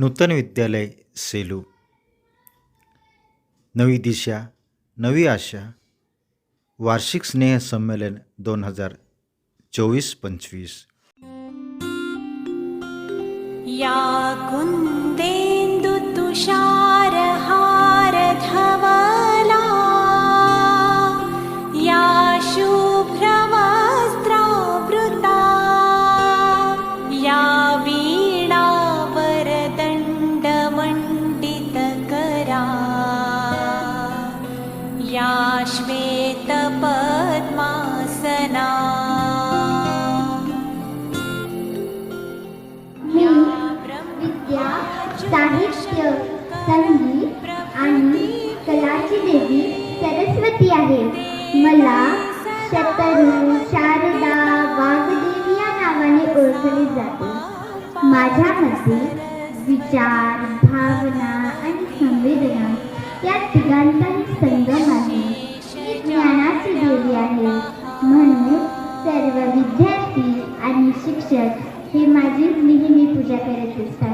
नूतन विद्यालय सेलू. नवी दिशा नवी आशा. वार्षिक स्नेह संमेलन दोन हजार चोवीस पंचवीस. या कुन्देन्दुतुषारहारधवला या शु या श्वेतपद्मासना मी विद्या साहित्य संगीत आणि कलाची देवी सरस्वती आहे. मला शतरू शारदा वाघदेवी या नावाने ओळखले जाते. माझ्यामध्ये विचार भावना आणि संवेदना या तिघांचाही संगम सर्व विद्यार्थी आणि शिक्षक हे माझी नेहमी पूजा करत असतात.